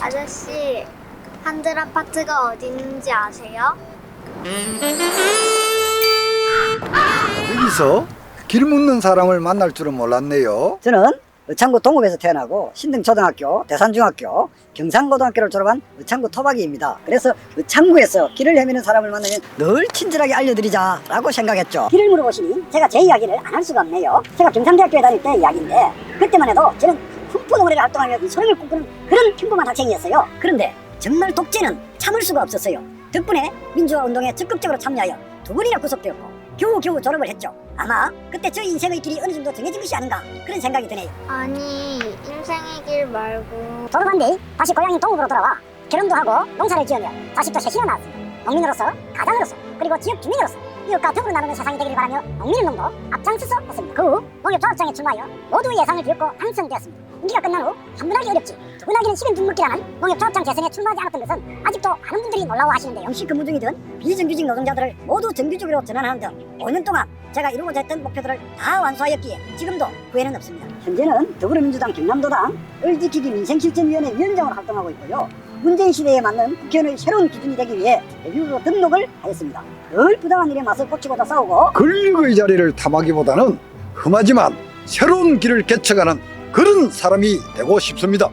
아저씨, 한들 아파트가 어디 있는지 아세요? 여기서 길 묻는 사람을 만날 줄은 몰랐네요. 저는 의창구 동읍에서 태어나고 신등초등학교, 대산중학교, 경상고등학교를 졸업한 의창구 토박이입니다. 그래서 의창구에서 길을 헤매는 사람을 만나면 늘 친절하게 알려드리자라고 생각했죠. 길을 물어보시니 제가 제 이야기를 안 할 수가 없네요. 제가 경상대학교에 다닐 때 이야기인데 그때만 해도 저는 훈포동호회를 활동하며 이 소름을 꿈꾸는 그런 평범한 학생이었어요. 그런데 정말 독재는 참을 수가 없었어요. 덕분에 민주화 운동에 적극적으로 참여하여 두 번이나 구속되었고 겨우겨우 졸업을 했죠. 아마 그때 저 인생의 길이 어느 정도 정해진 것이 아닌가 그런 생각이 드네요. 아니, 인생의 길 말고 졸업한 뒤 다시 고향인 동읍으로 돌아와 결혼도 하고 농사를 지으며 자식도 셋이나 낳았습니다. 농민으로서, 가장으로서, 그리고 지역 주민으로서 이웃과 더불어 나누는 세상이 되기를 바라며 농민운동도 앞장서서 했습니다. 그 후 농협조합장에 출마하여 모두의 예상을 비웠고 당선되었습니다. 임기가 끝난 후 한분하기 어렵지 두분하기는 식은 죽먹기라는 농협조합장 재선에 출마하지 않았던 것은 아직도 많은 분들이 놀라워하시는데요. 영시 근무 중이든 비정규직 노동자들을 모두 정규직으로 전환하는 등 5년 동안 제가 이루고자 했던 목표들을 다 완수하였기에 지금도 후회는 없습니다. 현재는 더불어민주당 경남도당 을지키기 민생실천위원회 위원장으로 활동하고 있고요. 문재인 시대에 맞는 국회의원의 새로운 기준이 되기 위해 대표로 등록을 하였습니다. 늘 부당한 일에 맞서 꽂히고도 싸우고 권력의 자리를 탐하기보다는 험하지만 새로운 길을 개척하는 그런 사람이 되고 싶습니다.